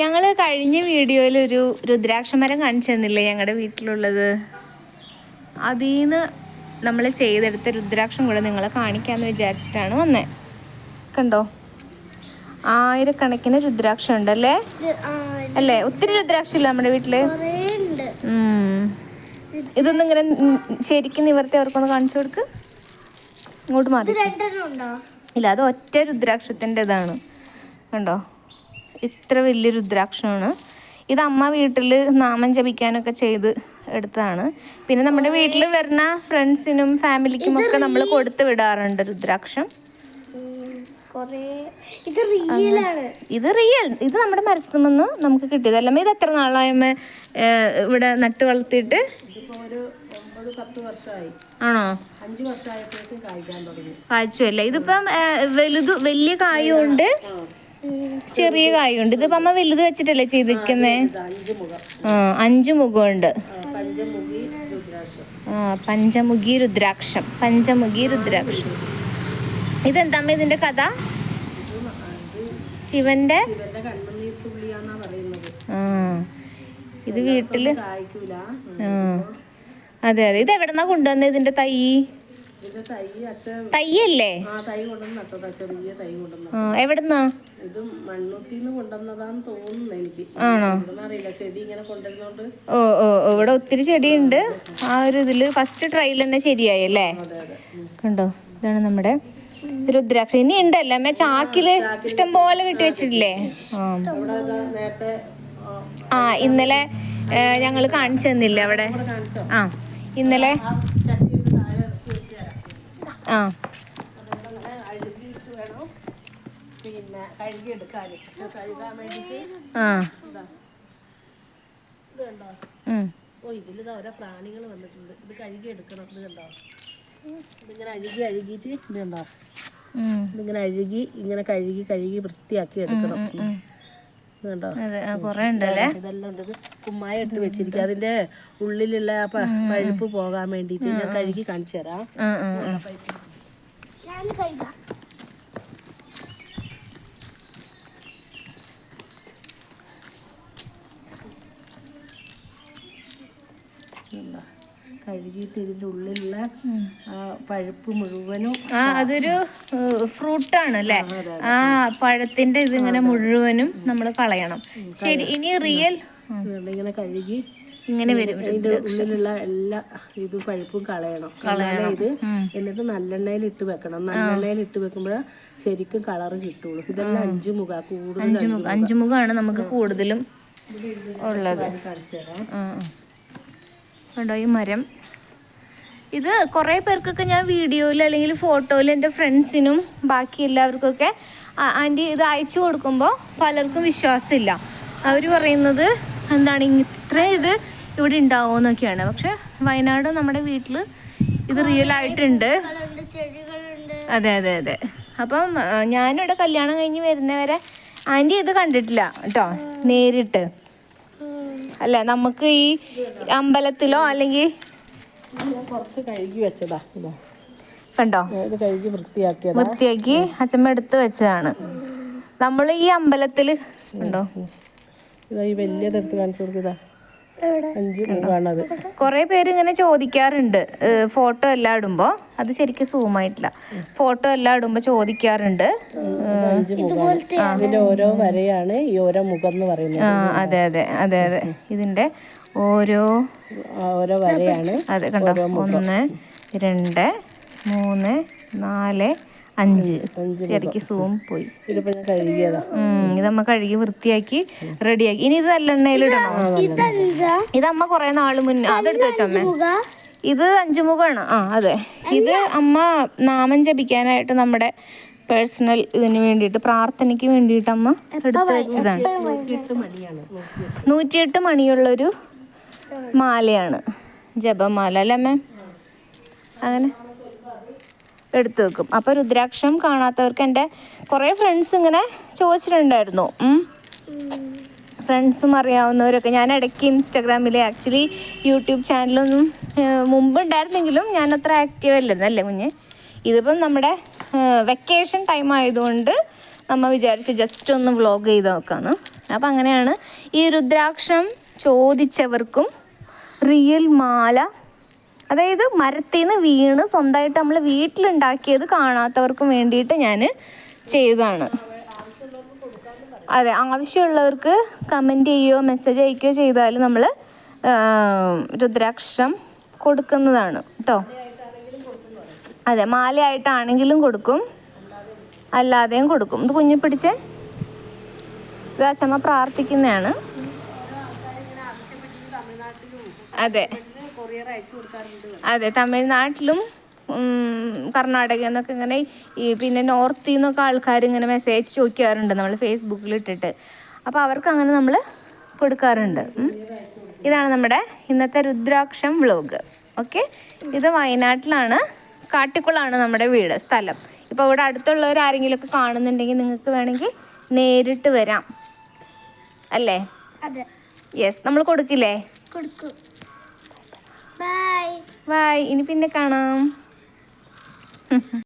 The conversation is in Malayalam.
ഞങ്ങൾ കഴിഞ്ഞ വീഡിയോയിൽ ഒരു രുദ്രാക്ഷമരം കാണിച്ചു തന്നില്ലേ ഞങ്ങളുടെ വീട്ടിലുള്ളത്? അതിൽ നിന്ന് നമ്മൾ ചെയ്തെടുത്ത രുദ്രാക്ഷം കൂടെ നിങ്ങളെ കാണിക്കാമെന്ന് വിചാരിച്ചിട്ടാണ് വന്നേ. കണ്ടോ? ആയിരക്കണക്കിന് രുദ്രാക്ഷം ഉണ്ടല്ലേ? അല്ലേ? ഒത്തിരി രുദ്രാക്ഷം ഇല്ല നമ്മുടെ വീട്ടിൽ. ഇതൊന്നും ഇങ്ങനെ ശരിക്കും നിവർത്തി അവർക്കൊന്ന് കാണിച്ചു കൊടുക്ക്. ഇങ്ങോട്ട് മാറി. ഇല്ല അത് ഒറ്റ രുദ്രാക്ഷത്തിന്റെ ഇതാണ് കണ്ടോ? ഇത്ര വലിയ രുദ്രാക്ഷമാണ്. ഇത് അമ്മ വീട്ടിൽ നാമം ജപിക്കാനൊക്കെ ചെയ്ത് എടുത്തതാണ്. പിന്നെ നമ്മുടെ വീട്ടിൽ വരുന്ന ഫ്രണ്ട്സിനും ഫാമിലിക്കും ഒക്കെ നമ്മൾ കൊടുത്തു വിടാറുണ്ട് രുദ്രാക്ഷം. ഇത് റിയലാണ് ഇത് റിയൽ ഇത് നമ്മുടെ മരത്തിൽ നിന്ന് നമുക്ക് കിട്ടിയതല്ല ഇത് എത്ര നാളായ്മ ഇവിടെ നട്ട് വളർത്തിയിട്ട്? ആണോ? കായ്ച്ചു അല്ലേ? ഇതിപ്പം വലുത് വലിയ കായുണ്ട് ചെറിയ കായുണ്ട്. ഇതിപ്പോ അമ്മ വലുത് വെച്ചിട്ടല്ലേ ചെയ്തിരിക്കുന്നേ? അഞ്ചു മുഖമുണ്ട്. പഞ്ചമുഖി രുദ്രാക്ഷം. പഞ്ചമുഖി രുദ്രാക്ഷം. ഇതെന്താ അമ്മ ഇതിന്റെ കഥ? ശിവന്റെ? ഇത് വീട്ടിൽ? അതെ അതെ. ഇത് എവിടെന്നാ കൊണ്ടുവന്നത് ഇതിന്റെ തൈ? ഇതിന്റെ തൈ അച്ഛൻ തൈയല്ലേ? ആ തൈ കൊണ്ടുവന്ന് നട്ടതാ ചെറിയ തൈ കൊണ്ടുവന്ന. ആ എവിടെന്നാ? ഇത് മണ്ണുത്തിന്ന് കൊണ്ടുവന്നതാന്ന് തോന്നുന്നു എനിക്ക്. ആണോ? അറിയില്ല. ചെടി ഇങ്ങനെ കൊണ്ടുവരുന്നോണ്ട്. ഓ ഓ ഇവിടെ ഒത്തിരി ചെടിയുണ്ട്. ആ ഒരു ഇതിൽ ഫസ്റ്റ് ട്രയൽ തന്നെ ശരിയായി അല്ലേ? കണ്ടോ? ഇതാണ് നമ്മുടെ രുദ്രാക്ഷ. ഇനി ഉണ്ടല്ലോ അമ്മ ചാക്കിൽ ഇഷ്ടം പോലെ കെട്ടി വെച്ചിട്ടില്ലേ? ആ. ഇന്നലെ ഞങ്ങൾ കാണിച്ചു തന്നില്ലേ അവിടെ? ആ ഇന്നലെ ആ ചട്ടി എടുത്ത് താഴെ ഇറക്കി വെച്ച് തരാം ആ. പിന്നെ കഴുകാൻ വേണ്ടിയിട്ട് ആ. ഇതാ. കണ്ടോ? ഉം. ഓ ഇതിലിതാ ഓരോ പ്രാണികൾ വന്നിട്ടുണ്ട്. ഇത് കഴുകി എടുക്കണം. ഇത് കണ്ടോ? ഇതിങ്ങനെ അഴുകി അഴുകിയിട്ട് ഇത് കണ്ടോ. ഇതിങ്ങനെ അഴുകി ഇങ്ങനെ കഴുകി കഴുകി വൃത്തിയാക്കി എടുക്കണം. കുറെ ഉണ്ടല്ലേ? ഇതെല്ലാം ഉണ്ട് കുമ്മായ വെച്ചിരിക്കും. അതിന്റെ ഉള്ളിലുള്ള പഴുപ്പ് പോകാൻ വേണ്ടിട്ട് ഞാൻ കഴുകി കാണിച്ചു തരാം. ആ കഴുകിയിട്ട് ഇതിന്റെ ഉള്ളിലുള്ള പഴുപ്പ് മുഴുവനും ആ അതൊരു ഫ്രൂട്ടാണ് അല്ലേ ആ പഴത്തിന്റെ ഇതിങ്ങനെ മുഴുവനും നമ്മൾ കളയണം. ശരി ഇനി റിയൽ? ഇങ്ങനെ കഴുകി ഇങ്ങനെ വരും. ഉള്ളിലുള്ള എല്ലാ ഇത് പഴുപ്പും കളയണം. കളയണം. ഇത് എന്നിട്ട് നല്ലെണ്ണയിൽ ഇട്ട് വെക്കണം. നല്ലെണ്ണയിൽ ഇട്ട് വെക്കുമ്പോൾ ശരിക്കും കളർ കിട്ടുള്ളൂ. ഇതെല്ലാം അഞ്ചു മുഖ കൂടുതൽ അഞ്ചു മുഖ അഞ്ചു മുഖമാണ് നമുക്ക് കൂടുതലും ഉള്ളത്. കാണിച്ചു തരാം. കണ്ടോ ഈ മരം? ഇത് കുറേ പേർക്കൊക്കെ ഞാൻ വീഡിയോയിൽ അല്ലെങ്കിൽ ഫോട്ടോയിൽ എന്റെ ഫ്രണ്ട്സിനും ബാക്കി എല്ലാവർക്കൊക്കെ ആന്റി ഇത് അയച്ചു കൊടുക്കുമ്പോൾ പലർക്കും വിശ്വാസമില്ല. അവർ പറയുന്നത് എന്താണ് ഇത്ര ഇത് ഇവിടെ ഉണ്ടാവുമെന്നൊക്കെയാണ് പക്ഷെ വയനാട് നമ്മുടെ വീട്ടിൽ ഇത് റിയൽ ആയിട്ടുണ്ട്. അതെ അതെ അതെ. അപ്പം ഞാനിവിടെ കല്യാണം കഴിഞ്ഞ് വരുന്നവരെ ആന്റി ഇത് കണ്ടിട്ടില്ല കേട്ടോ നേരിട്ട്. അല്ല? നമുക്ക് ഈ അമ്പലത്തിലോ അല്ലെങ്കിൽ കുറച്ച് കഴുകി വെച്ചതാ ഇതാ. കണ്ടോ? കഴുകി വൃത്തിയാക്കിയതാ. വൃത്തിയാക്കി അച്ഛമ്മ എടുത്ത് വെച്ചതാണ്. നമ്മൾ ഈ അമ്പലത്തിൽ ഉണ്ടോ ഇതാ ഈ വലിയതെടുത്ത് കാണിച്ചു കൊടുക്കുക അഞ്ച് മുഖാണത് കുറേ പേര് ഇങ്ങനെ ചോദിക്കാറുണ്ട്. ഫോട്ടോ എല്ലാം ഇടുമ്പോൾ അത് ശരിക്കും സൂം ആയിട്ടില്ല. ഫോട്ടോ എല്ലാം ഇടുമ്പോൾ ചോദിക്കാറുണ്ട്. ഇതിന്റെ ഓരോ വരയാണ് ഈ ഓരോ മുഖം എന്ന് പറയുന്നത്. ആ അതെ അതെ അതെ അതെ. ഇതിന്റെ ഓരോ ഓരോ വരയാണ്. അതെ കണ്ടോ? ഒന്ന് രണ്ട് മൂന്ന് നാല് അഞ്ച്. ഇടയ്ക്ക് സൂം പോയി. ഇതിപ്പോ ഞാൻ കഴുകിയതാ. ഉം, ഇതമ്മ കഴുകി വൃത്തിയാക്കി റെഡിയാക്കി. ഇനി ഇത് നല്ല എണ്ണയിലിടണോ ഇത് അമ്മ കുറെ നാൾ മുന്നേ അതെടുത്ത് വെച്ചമ്മേ ഇത് ഇത് അഞ്ചുമുഖമാണ് ആ അതെ. ഇത് അമ്മ നാമം ജപിക്കാനായിട്ട് നമ്മുടെ പേഴ്സണൽ ഇതിന് വേണ്ടിയിട്ട് പ്രാർത്ഥനയ്ക്ക് വേണ്ടിയിട്ട് അമ്മ എടുത്ത് വെച്ചതാണ്. നൂറ്റിയെട്ട് മണിയുള്ളൊരു മാലയാണ്. ജപമാല അല്ലേ അമ്മേ? അങ്ങനെ. എടുത്തു വെക്കും. അപ്പോൾ രുദ്രാക്ഷം കാണാത്തവർക്ക് എന്റെ കുറേ ഫ്രണ്ട്സ് ഇങ്ങനെ ചോദിച്ചിട്ടുണ്ടായിരുന്നു. ഫ്രണ്ട്സും അറിയാവുന്നവരൊക്കെ. ഞാൻ ഇടയ്ക്ക് ഇൻസ്റ്റാഗ്രാമിൽ ആക്ച്വലി യൂട്യൂബ് ചാനലൊന്നും മുമ്പ് ഉണ്ടായിരുന്നെങ്കിലും ഞാൻ അത്ര ആക്റ്റീവ് അല്ലായിരുന്നു. അല്ലേ കുഞ്ഞ്? ഇതിപ്പം നമ്മുടെ വെക്കേഷൻ ടൈം ആയതുകൊണ്ട് നമ്മൾ വിചാരിച്ച് ജസ്റ്റ് ഒന്ന് വ്ളോഗ് ചെയ്ത് നോക്കാന്ന്. അപ്പം അങ്ങനെയാണ് ഈ രുദ്രാക്ഷം ചോദിച്ചവർക്കും റിയൽ മാല അതായത് മരത്തിൽ നിന്ന് വീണ് സ്വന്തമായിട്ട് നമ്മൾ വീട്ടിലുണ്ടാക്കിയത് കാണാത്തവർക്കും വേണ്ടിയിട്ട് ഞാൻ ചെയ്തതാണ്. അതെ ആവശ്യമുള്ളവർക്ക് കമന്റ് ചെയ്യുകയോ മെസ്സേജ് അയക്കുകയോ ചെയ്താൽ നമ്മൾ രുദ്രാക്ഷം കൊടുക്കുന്നതാണ് കേട്ടോ അതെ മാലയായിട്ടാണെങ്കിലും കൊടുക്കും. അല്ലാതെയും കൊടുക്കും. ഇത് കുഞ്ഞു പിടിച്ചേ? ഇത് അച്ഛമ്മ പ്രാർത്ഥിക്കുന്നതാണ്. അതെ. അതെ തമിഴ്നാട്ടിലും കർണാടക എന്നൊക്കെ ഇങ്ങനെ ഈ പിന്നെ നോർത്തിൽ നിന്നൊക്കെ ആൾക്കാർ ഇങ്ങനെ മെസ്സേജ് ചോദിക്കാറുണ്ട് നമ്മൾ ഫേസ്ബുക്കിൽ ഇട്ടിട്ട്. അപ്പോൾ അവർക്ക് അങ്ങനെ നമ്മൾ കൊടുക്കാറുണ്ട്. ഇതാണ് നമ്മുടെ ഇന്നത്തെ രുദ്രാക്ഷം വ്ലോഗ്. ഓക്കെ? ഇത് വയനാട്ടിലാണ് കാട്ടിക്കുളമാണ് നമ്മുടെ വീട് സ്ഥലം. ഇപ്പോൾ ഇവിടെ അടുത്തുള്ളവർ ആരെങ്കിലുമൊക്കെ കാണുന്നുണ്ടെങ്കിൽ നിങ്ങൾക്ക് വേണമെങ്കിൽ നേരിട്ട് വരാം. അല്ലേ? അതെ. യെസ് നമ്മൾ കൊടുക്കില്ലേ? കൊടുക്കും. ബൈ ബൈ ഇനി പിന്നെ കാണാം.